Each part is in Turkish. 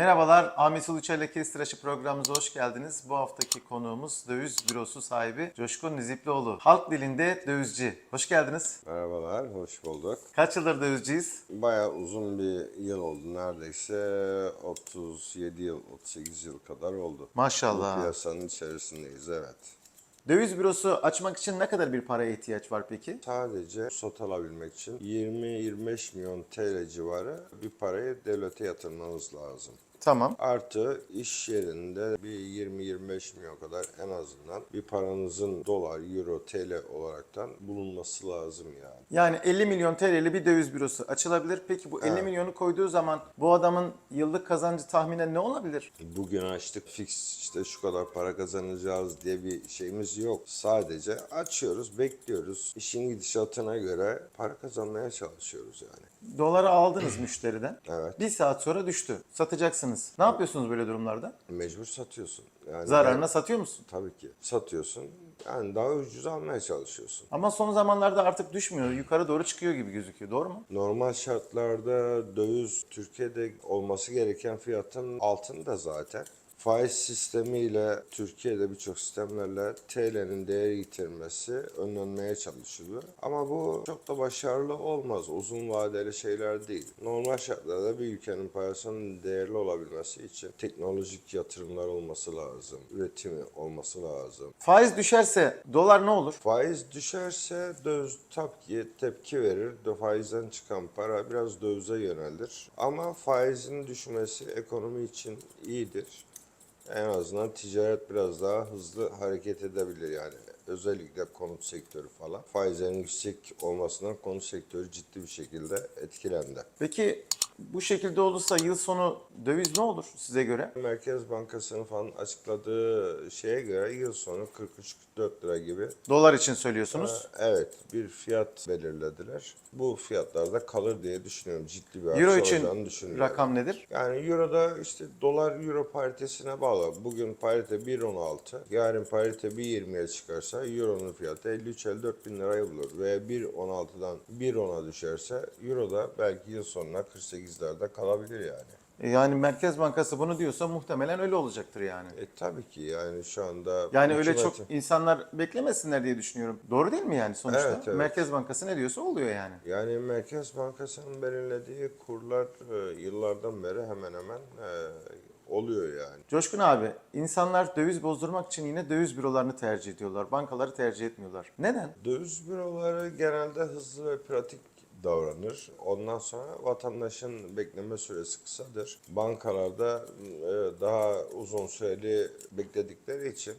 Merhabalar, Ahmet Uluçay ile Kestiraşı programımıza hoş geldiniz. Bu haftaki konuğumuz döviz bürosu sahibi Coşkun Niziplioğlu. Halk dilinde dövizci. Hoş geldiniz. Merhabalar, hoş bulduk. Kaç yıldır dövizciyiz? Bayağı uzun bir yıl oldu. Neredeyse 37 yıl, 38 yıl kadar oldu. Bu Maşallah. piyasanın içerisindeyiz, evet. Döviz bürosu açmak için ne kadar bir paraya ihtiyaç var peki? Sadece sot alabilmek için 20-25 milyon TL civarı bir parayı devlete yatırmanız lazım. Tamam. Artı iş yerinde bir 20-25 milyon kadar en azından bir paranızın dolar, euro, TL olaraktan bulunması lazım yani. Yani 50 milyon TL'li bir döviz bürosu açılabilir. Peki bu 50 Evet. milyonu koyduğu zaman bu adamın yıllık kazancı tahminen ne olabilir? Bugün açtık fix işte şu kadar para kazanacağız diye bir şeyimiz yok. Sadece açıyoruz, bekliyoruz. İşin gidişatına göre para kazanmaya çalışıyoruz yani. Doları aldınız müşteriden. Evet. Bir saat sonra düştü. Satacaksınız. Ne yapıyorsunuz böyle durumlarda? Mecbur satıyorsun. Yani Zararına ben- satıyor musun? tabii ki satıyorsun. Yani daha ucuz almaya çalışıyorsun. Ama son zamanlarda artık düşmüyor. Yukarı doğru çıkıyor gibi gözüküyor. Doğru mu? Normal şartlarda döviz Türkiye'de olması gereken fiyatın altında zaten. Faiz sistemiyle Türkiye'de birçok sistemlerle TL'nin değeri yitirmesi önlenmeye çalışılıyor. Ama bu çok da başarılı olmaz. Uzun vadeli şeyler değil. Normal şartlarda bir ülkenin parasının değerli olabilmesi için teknolojik yatırımlar olması lazım. Üretimi olması lazım. Faiz düşerse dolar ne olur? Faiz düşerse döviz tabii ki tepki verir. Faizden çıkan para biraz dövize yönelir. Ama faizin düşmesi ekonomi için iyidir. En azından ticaret biraz daha hızlı hareket edebilir yani. Özellikle konut sektörü falan. Faizlerin yüksek olmasından konut sektörü ciddi bir şekilde etkilendi. Peki bu şekilde olursa yıl sonu döviz ne olur size göre? Merkez Bankası'nın falan açıkladığı şeye göre yıl sonu 43-44 lira gibi Dolar için söylüyorsunuz. Evet, bir fiyat belirlediler. Bu fiyatlarda kalır diye düşünüyorum. Ciddi bir Euro artış için olacağını düşünüyorum. rakam nedir? Yani Euro'da işte dolar Euro paritesine bağlı. Bugün parite 1.16, yarın parite 1.20'ye çıkarsa Euro'nun fiyatı 53-54 bin lirayı bulur. Ve 1.16'dan 1.10'a düşerse Euro da belki yıl sonuna 48'lerde kalabilir yani. E Yani Merkez Bankası bunu diyorsa muhtemelen öyle olacaktır yani. E tabii ki yani şu anda... Yani öyle çok insanlar beklemesinler diye düşünüyorum. Doğru değil mi yani sonuçta? Evet, evet. Merkez Bankası ne diyorsa oluyor yani. Yani Merkez Bankası'nın belirlediği kurlar e, yıllardan beri hemen hemen e, oluyor yani. Coşkun abi, insanlar döviz bozdurmak için yine döviz bürolarını tercih ediyorlar. Bankaları tercih etmiyorlar. Neden? Döviz büroları genelde hızlı ve pratik davranır. Ondan sonra vatandaşın bekleme süresi kısadır. Bankalarda e, daha uzun süreli bekledikleri için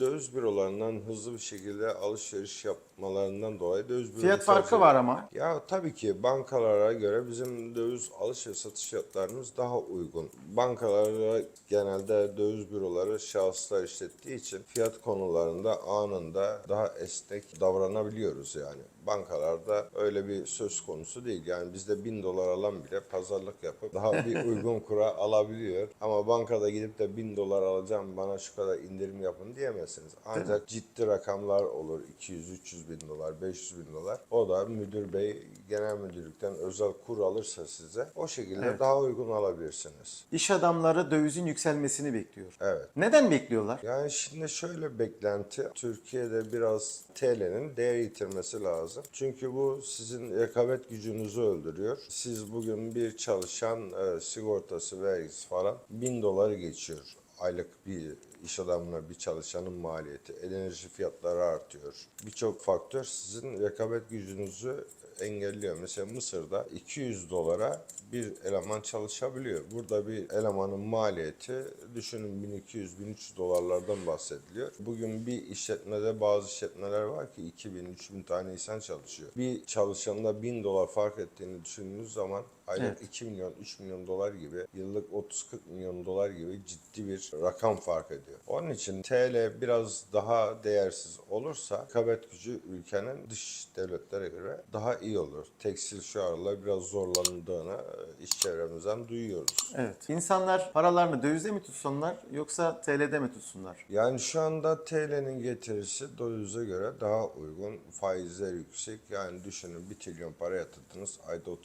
döviz bürolarından hızlı bir şekilde alışveriş yapmalarından dolayı döviz büroları Fiyat farkı var ama. Ya tabii ki bankalara göre bizim döviz alış ve satış fiyatlarımız daha uygun. Bankalara genelde döviz büroları şahıslar işlettiği için fiyat konularında anında daha esnek davranabiliyoruz yani. Bankalarda öyle bir söz konusu değil. Yani bizde bin dolar alan bile pazarlık yapıp daha bir uygun kura alabiliyor. Ama bankada gidip de bin dolar alacağım bana şu kadar indirim yapın diyemezsiniz. Ancak ciddi rakamlar olur. 200-300 bin dolar, 500 bin dolar. O da müdür bey genel müdürlükten özel kur alırsa size o şekilde Evet. daha uygun alabilirsiniz. İş adamları dövizin yükselmesini bekliyor. Evet. Neden bekliyorlar? Yani şimdi şöyle beklenti, Türkiye'de biraz TL'nin değer yitirmesi lazım. Çünkü bu sizin rekabet gücünüzü öldürüyor. Siz bugün bir çalışan e, sigortası, vergisi falan bin doları geçiyor. Aylık bir iş adamına bir çalışanın maliyeti, enerji fiyatları artıyor. Birçok faktör sizin rekabet gücünüzü engelliyor. Mesela Mısır'da 200 dolara bir eleman çalışabiliyor. Burada bir elemanın maliyeti düşünün 1200-1300 dolarlardan bahsediliyor. Bugün bir işletmede bazı işletmeler var ki 2000-3000 tane insan çalışıyor. Bir çalışanla 1000 dolar fark ettiğini düşündüğünüz zaman aylık Evet. 2 milyon, 3 milyon dolar gibi, yıllık 30-40 milyon dolar gibi ciddi bir rakam fark ediyor. Onun için TL biraz daha değersiz olursa rekabet gücü ülkenin dış devletlere göre daha iyi olur. Tekstil şu aralar biraz zorlandığını e, iş çevremizden duyuyoruz. Evet. İnsanlar paralarını dövizde mi tutsunlar yoksa TL'de mi tutsunlar? Yani şu anda TL'nin getirisi dövize göre daha uygun. Faizler yüksek. Yani düşünün 1 trilyon para yatırdınız. Ayda 30-40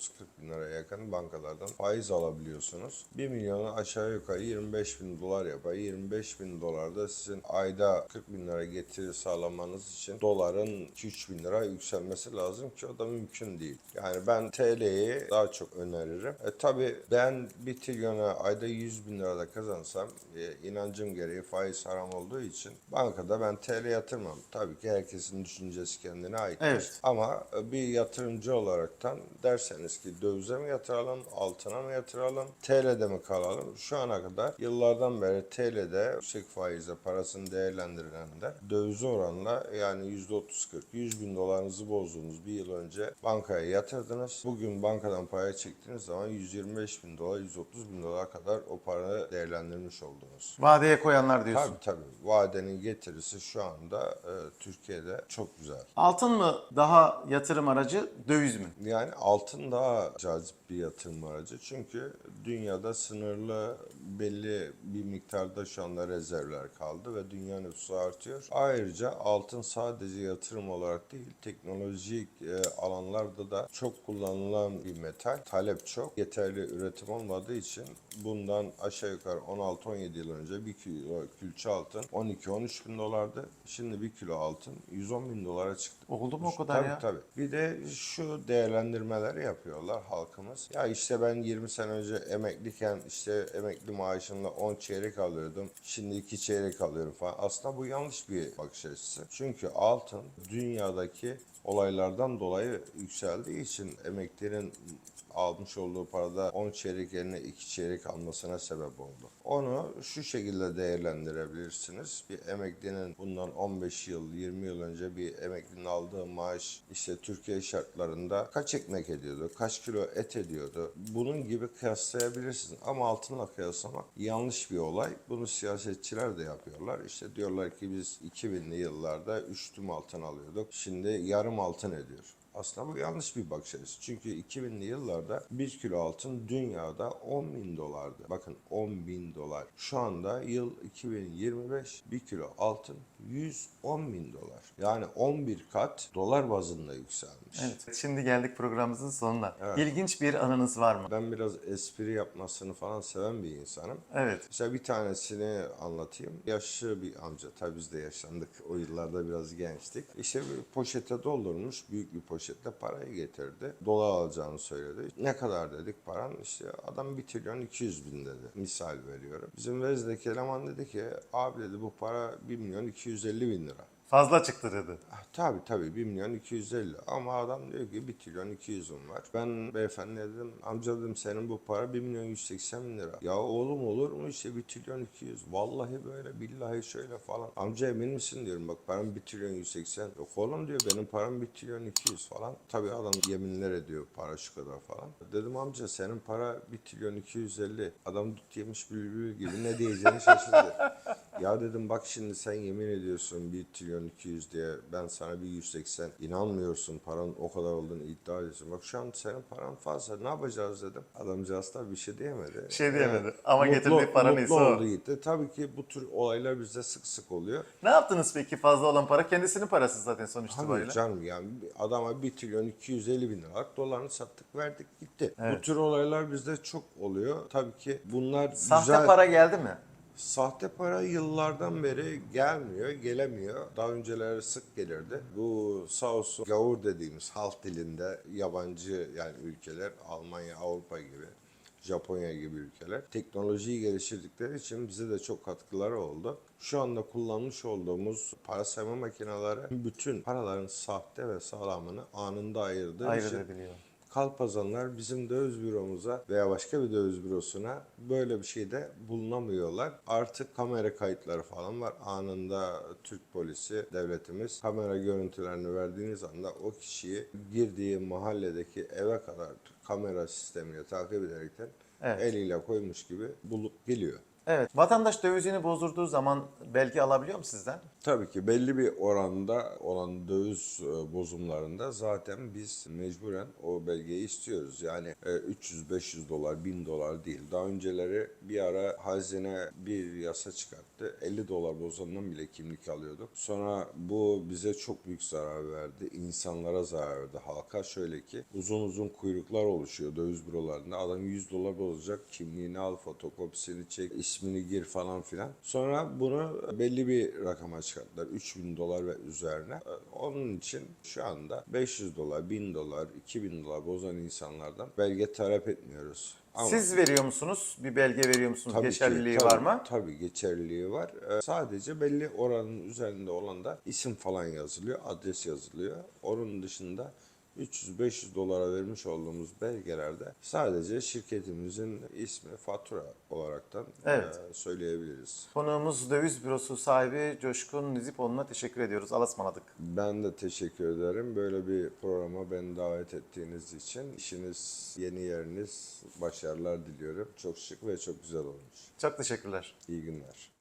bin liraya yakın bankalardan faiz alabiliyorsunuz. 1 milyonu aşağı yukarı 25 bin dolar yapar. 25 bin dolar da sizin ayda 40 bin lira getiri sağlamanız için doların 2-3 bin lira yükselmesi lazım ki o da mümkün değil. Yani ben TL'yi daha çok öneririm. E tabi ben bir trilyona ayda 100 bin lira da kazansam e, inancım gereği faiz haram olduğu için bankada ben TL yatırmam. Tabii ki herkesin düşüncesi kendine ait. Evet. Ama e, bir yatırımcı olaraktan derseniz ki dövize mi yatıralım, altına mı yatıralım, TL'de mi kalalım? Şu ana kadar yıllardan beri TL'de yüksek faizle parasını değerlendirilenler dövize oranla yani %30-40, 100 bin dolarınızı bozduğunuz bir yıl önce bankaya yatırdınız. Bugün bankadan parayı çektiğiniz zaman 125 bin dolar, 130 bin dolar kadar o parayı değerlendirmiş oldunuz. Vadeye koyanlar diyorsun. Tabii tabii. Vadenin getirisi şu anda e, Türkiye'de çok güzel. Altın mı daha yatırım aracı, döviz mü? Yani altın daha cazip bir yatırım aracı. Çünkü dünyada sınırlı belli bir miktarda şu anda rezervler kaldı ve dünya nüfusu artıyor. Ayrıca altın sadece yatırım olarak değil teknolojik e, alanlarda da çok kullanılan bir metal. Talep çok. Yeterli üretim olmadığı için bundan aşağı yukarı 16-17 yıl önce bir kilo külçe altın 12-13 bin dolardı. Şimdi bir kilo altın 110 bin dolara çıktı. Oldu mu o kadar tabii, ya? Tabii. Bir de şu değerlendirmeleri yapıyorlar halkımız. Ya işte ben 20 sene önce emekliyken işte emekli maaşımla 10 çeyrek alıyordum. Şimdi 2 çeyrek alıyorum falan. Aslında bu yanlış bir bakış açısı. Çünkü altın dünyadaki olaylardan dolayı yükseldiği için emeklinin almış olduğu parada 10 çeyrek yerine 2 çeyrek almasına sebep oldu. Onu şu şekilde değerlendirebilirsiniz. Bir emeklinin bundan 15 yıl, 20 yıl önce bir emeklinin aldığı maaş işte Türkiye şartlarında kaç ekmek ediyordu, kaç kilo et ediyordu. Bunun gibi kıyaslayabilirsiniz. Ama altınla kıyaslamak yanlış bir olay. Bunu siyasetçiler de yapıyorlar. İşte diyorlar ki biz 2000'li yıllarda 3 tüm altın alıyorduk. Şimdi yarım altın ediyor. Aslında bu yanlış bir bakış açısı. Çünkü 2000'li yıllarda 1 kilo altın dünyada 10 bin dolardı. Bakın 10 bin dolar. Şu anda yıl 2025 1 kilo altın 110 bin dolar. Yani 11 kat dolar bazında yükselmiş. Evet. Şimdi geldik programımızın sonuna. Evet. İlginç bir anınız var mı? Ben biraz espri yapmasını falan seven bir insanım. Evet. Mesela bir tanesini anlatayım. Yaşlı bir amca. Tabii biz de yaşlandık. O yıllarda biraz gençtik. İşte bir poşete doldurmuş. Büyük bir poşetle parayı getirdi. Dolar alacağını söyledi. Ne kadar dedik paran? İşte adam 1 trilyon 200 bin dedi. Misal veriyorum. Bizim vezdeki eleman dedi ki abi dedi bu para 1 milyon 250 bin lira. Fazla çıktı dedi. Ah, Tabii tabii 1 milyon 250 ama adam diyor ki 1 trilyon 200'üm var. Ben beyefendiye dedim amca dedim senin bu para 1 milyon 180 bin lira. Ya oğlum olur mu işte 1 trilyon 200. Vallahi böyle billahi şöyle falan. Amca emin misin diyorum bak param 1 trilyon 180. Yok oğlum diyor benim param 1 trilyon 200 falan. Tabii adam yeminler ediyor para şu kadar falan. Dedim amca senin para 1 trilyon 250. Adam dut yemiş bülbül gibi ne diyeceğini şaşırdı. Ya dedim bak şimdi sen yemin ediyorsun 1 trilyon 200 diye ben sana bir 180 inanmıyorsun paranın o kadar olduğunu iddia ediyorsun. Bak şu an senin paran fazla ne yapacağız dedim. Adamcağız da bir şey diyemedi. Bir şey diyemedi. Ama Mutlu- getirdiği para mutlu neyse o. oldu gitti. Tabii ki bu tür olaylar bizde sık sık oluyor. Ne yaptınız peki fazla olan para? Kendisinin parası zaten sonuç itibariyle. canım yani adama 1 trilyon 250 bin liralık dolarını sattık verdik gitti. Evet. Bu tür olaylar bizde çok oluyor. Tabii ki bunlar Sahte güzel. para geldi mi? Sahte para yıllardan beri gelmiyor, gelemiyor. Daha önceleri sık gelirdi. Bu sağ olsun gavur dediğimiz halk dilinde yabancı yani ülkeler Almanya, Avrupa gibi Japonya gibi ülkeler teknolojiyi geliştirdikleri için bize de çok katkıları oldu. Şu anda kullanmış olduğumuz para sayma makineleri bütün paraların sahte ve sağlamını anında ayırdığı için. Kalpazanlar bizim döviz büromuza veya başka bir döviz bürosuna böyle bir şeyde bulunamıyorlar. Artık kamera kayıtları falan var. Anında Türk polisi, devletimiz kamera görüntülerini verdiğiniz anda o kişiyi girdiği mahalledeki eve kadar kamera sistemiyle takip ederekten Evet. eliyle koymuş gibi bulup geliyor. Evet. Vatandaş dövizini bozdurduğu zaman belge alabiliyor mu sizden? Tabii ki belli bir oranda olan döviz e, bozumlarında zaten biz mecburen o belgeyi istiyoruz. Yani e, 300-500 dolar, 1000 dolar değil. Daha önceleri bir ara hazine bir yasa çıkarttı. 50 dolar bozandan bile kimlik alıyorduk. Sonra bu bize çok büyük zarar verdi. İnsanlara zarar verdi. Halka şöyle ki uzun uzun kuyruklar oluşuyor döviz bürolarında. Adam 100 dolar bozacak. Kimliğini al, fotokopisini çek, ismini gir falan filan. Sonra bunu belli bir rakama çıkarttılar. 3000 dolar ve üzerine. Onun için şu anda 500 dolar, 1000 dolar, 2000 dolar bozan insanlardan belge talep etmiyoruz. Ama Siz veriyor musunuz? Bir belge veriyor musunuz? tabii ki, Geçerliliği tabii- var mı? Tabii geçerliliği var. E, Sadece belli oranın üzerinde olan da isim falan yazılıyor, adres yazılıyor. Onun dışında 300-500 dolara vermiş olduğumuz belgelerde sadece şirketimizin ismi fatura olaraktan Evet. e, söyleyebiliriz. Konuğumuz döviz bürosu sahibi Coşkun Nizipoğlu'na teşekkür ediyoruz. Alasmaladık. Ben de teşekkür ederim. Böyle bir programa beni davet ettiğiniz için. İşiniz, yeni yeriniz, başarılar diliyorum. Çok şık ve çok güzel olmuş. Çok teşekkürler. İyi günler.